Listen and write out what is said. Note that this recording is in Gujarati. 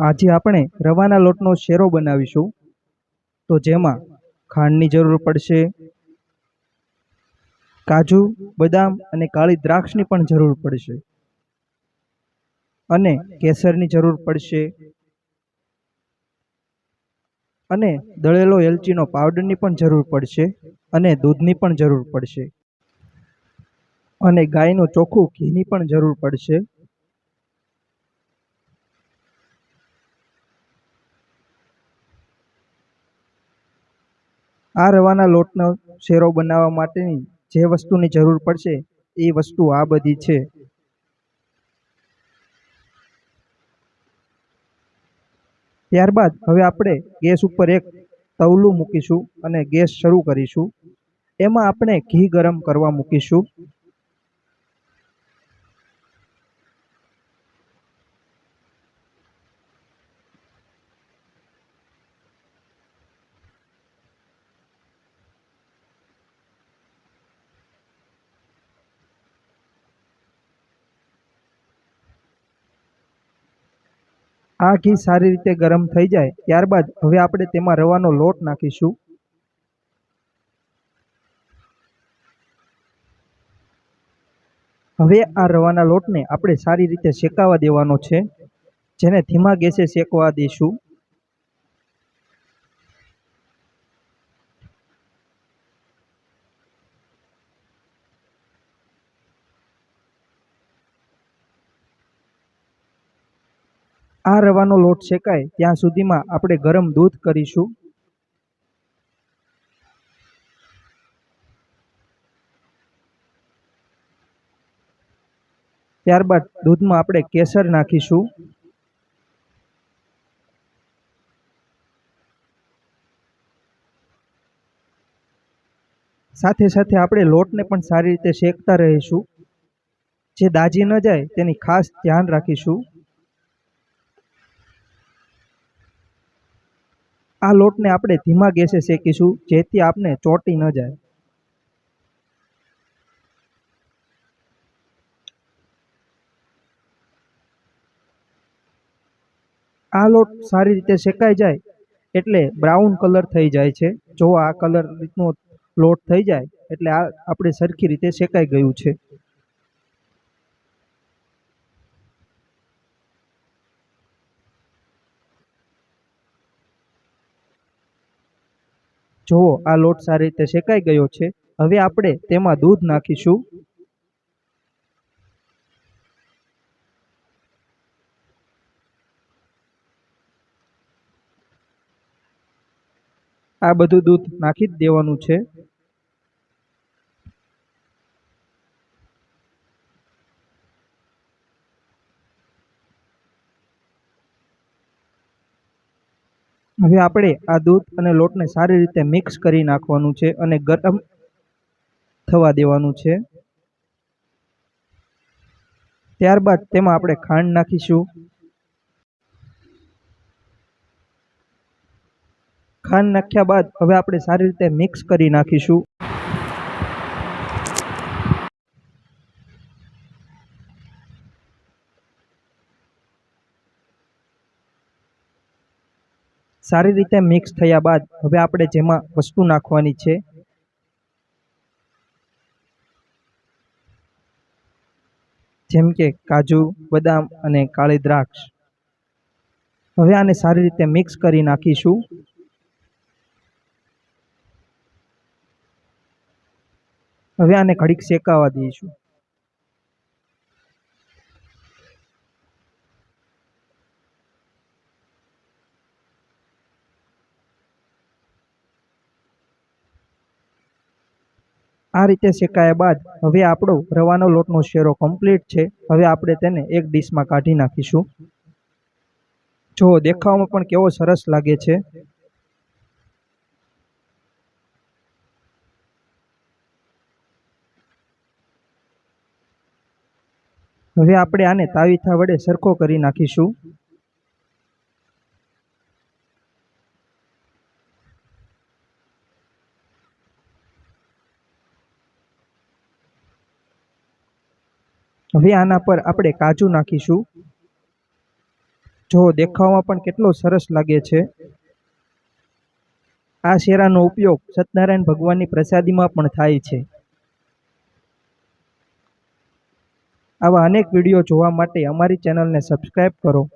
આજે આપણે રવાના લોટનો શેરો બનાવીશું. તો જેમાં ખાંડની જરૂર પડશે, કાજુ, બદામ અને કાળી દ્રાક્ષની પણ જરૂર પડશે. અને કેસરની જરૂર પડશે. અને દળેલો એલચીનો પાવડરની પણ જરૂર પડશે અને દૂધની પણ જરૂર પડશે. અને ગાયનું ચોખ્ખું ઘીની પણ જરૂર પડશે. આ રવાના લોટનો શેરો બનાવવા માટેની જે વસ્તુની જરૂર પડશે, એ વસ્તુ આ બધી છે. ત્યારબાદ હવે આપણે ગેસ ઉપર એક તવલું મૂકીશું અને ગેસ શરૂ કરીશું. એમાં આપણે ઘી ગરમ કરવા મૂકીશું. આ ઘી સારી રીતે ગરમ થઈ જાય, ત્યારબાદ હવે આપણે તેમાં રવાનો લોટ નાખીશું. હવે આ રવાના લોટને આપણે સારી રીતે શેકાવા દેવાનો છે, જેને ધીમા ગેસે શેકવા દઈશું. આ રવાનો લોટ શેકાય ત્યાં સુધીમાં આપણે ગરમ દૂધ કરીશું. ત્યારબાદ દૂધમાં આપણે કેસર નાખીશું. સાથે સાથે આપણે લોટને પણ સારી રીતે શેકતા રહીશું. જે દાજી ન જાય તેની ખાસ ધ્યાન રાખીશું. આ લોટને આપણે ધીમા ગેસે શેકીશું જેથી આપને ચોટી ન જાય. આ લોટ સારી રીતે શેકાઈ જાય એટલે બ્રાઉન કલર થઈ જાય છે. જો આ કલર રીતનો લોટ થઈ જાય એટલે આ આપણે સરખી રીતે શેકાઈ ગયું છે. જુઓ, આ લોટ સારી રીતે શેકાઈ ગયો છે. હવે આપણે તેમાં દૂધ નાખીશું. આ બધું દૂધ નાખી જ દેવાનું છે. હવે આપણે આ દૂધ અને લોટને સારી રીતે મિક્સ કરી નાખવાનું છે અને ગરમ થવા દેવાનું છે. ત્યારબાદ તેમાં આપણે ખાંડ નાખીશું. ખાંડ નાખ્યા બાદ હવે આપણે સારી રીતે મિક્સ કરી નાખીશું. સારી રીતે મિક્સ થયા બાદ હવે આપણે જેમાં વસ્તુ નાખવાની છે. જેમ કે કાજુ, બદામ અને કાળી દ્રાક્ષ. હવે આને સારી રીતે મિક્સ કરી નાખીશું. હવે આને ઘડીક શેકાવા દઈશું. આ રીતે શેકાયા બાદ હવે આપણો રવાનો લોટનો શેરો કમ્પ્લીટ છે. હવે આપણે તેને એક ડીશમાં કાઢી નાખીશું. જો દેખાવામાં પણ કેવો સરસ લાગે છે. હવે આપણે આને તાવીથા વડે સરખો કરી નાખીશું. હવે આના પર આપણે કાજુ નાખીશું. જો દેખાવમાં પણ કેટલો સરસ લાગે છે. આ શેરાનો ઉપયોગ સત્યનારાયણ ભગવાનની પ્રસાદીમાં પણ થાય છે. આવા અનેક વીડિયો જોવા માટે અમારી ચેનલને સબસ્ક્રાઈબ કરો.